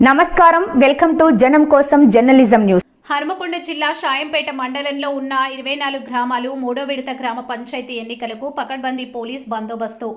నమస్కారం. Welcome to జనం కోసం జర్నలిజం న్యూస్. హర్మకొండ జిల్లా షాయంపేట మండలంలో ఉన్న ఇరవై నాలుగు గ్రామాలు మూడో విడత గ్రామ పంచాయతీ ఎన్నికలకు పకడ్బందీ పోలీస్ బందోబస్తు.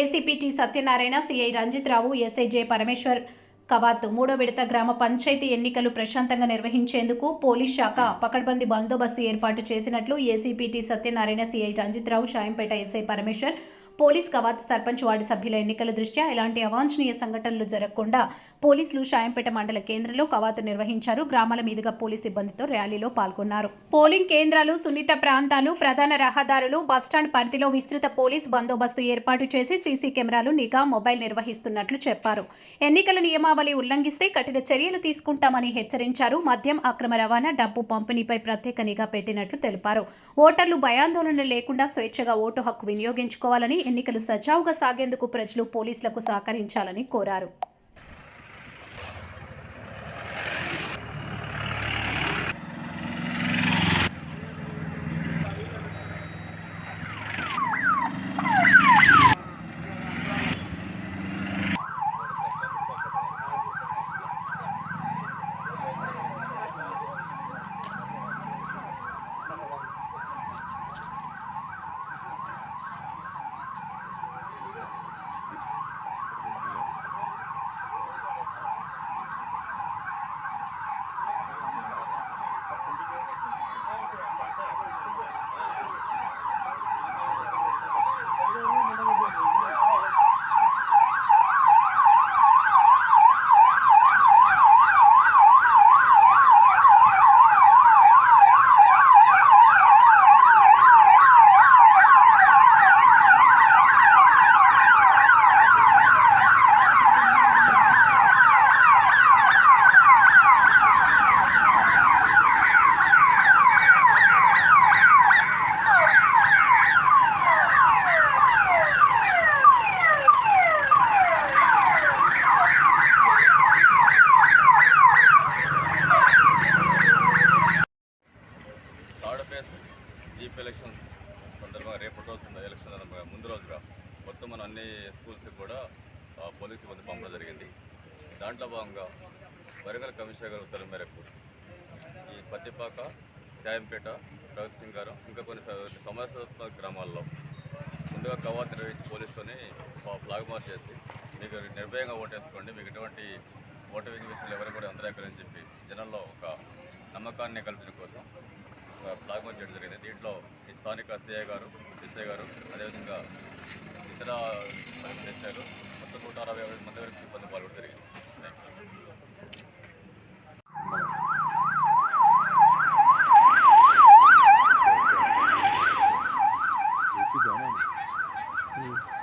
ACP T Satyanarayana CI Ranjith Rao SI J Parameshwar కవాత్ మూడో విడత గ్రామ పంచాయతీ ఎన్నికలు ప్రశాంతంగా నిర్వహించేందుకు పోలీస్ శాఖ పకడ్బందీ బందోబస్తు ఏర్పాటు చేసినట్లు ACP T Satyanarayana CI Ranjith Rao Shayampet SI Parameshwar police కవాత్ sarpanch ward సభ్యుల ఎన్నికల దృష్ట్యా ఎలాంటి అవాంఛనీయ సంఘటనలు జరగకుండా పోలీసులు షాయంపేట మండల కేంద్రంలో కవాతు నిర్వహించారు. గ్రామాల మీదుగా పోలీస్ సిబ్బందితో ర్యాలీలో పాల్గొన్నారు. పోలింగ్ కేంద్రాలు సున్నిత ప్రాంతాలు ప్రధాన రహదారులు బస్టాండ్ పరిధిలో విస్తృత పోలీస్ బందోబస్తు ఏర్పాటు చేసి సీసీ కెమెరాలు నిఘా మొబైల్ నిర్వహిస్తున్నట్లు చెప్పారు. ఎన్నికల నియమావళి ఉల్లంఘిస్తే కఠిన చర్యలు తీసుకుంటామని హెచ్చరించారు. మద్యం అక్రమ రవాణా డబ్బు పంపిణీపై ప్రత్యేక నిఘా పెట్టినట్లు తెలిపారు. ఓటర్లు భయాందోళన లేకుండా స్వేచ్ఛగా ఓటు హక్కు వినియోగించుకోవాలని ఎన్నికలు సజావుగా సాగేందుకు ప్రజలు పోలీసులకు సహకరించాలని కోరారు. ఎలక్షన్ సందర్భంగా రేపటి రోజు ఎలక్షన్ సందర్భంగా ముందు రోజుగా మొత్తం మన అన్ని స్కూల్స్కి కూడా పోలీస్ సిబ్బంది పంపడం జరిగింది. దాంట్లో భాగంగా వరంగల్ కమిషనర్ గారి ఉత్తర్వుల మేరకు ఈ పత్తిపాక సాయంపేట ప్రగతి గారు ఇంకా కొన్ని స- సమస్యాత్మక గ్రామాల్లో ముందుగా కవాత్ నిర్వహించి పోలీసుతోని ఫ్లాగ్ మార్చ్ చేసి మీకు నిర్భయంగా ఓటేసుకోండి మీకు ఎటువంటి ఓటు విషయాలు ఎవరు కూడా అందరేకరని చెప్పి జనంలో ఒక నమ్మకాన్ని కల్పించడం కోసం ఫ్లాగ్ మార్చ్ చేయడం జరిగింది. దీంట్లో స్థానిక సిఐ గారు ఎస్ఐ గారు అదేవిధంగా ఇతర చేశారు మొత్తం నూట అరవై మంది వరకు సిబ్బంది పాల్గొనడం జరిగింది. Mm-hmm.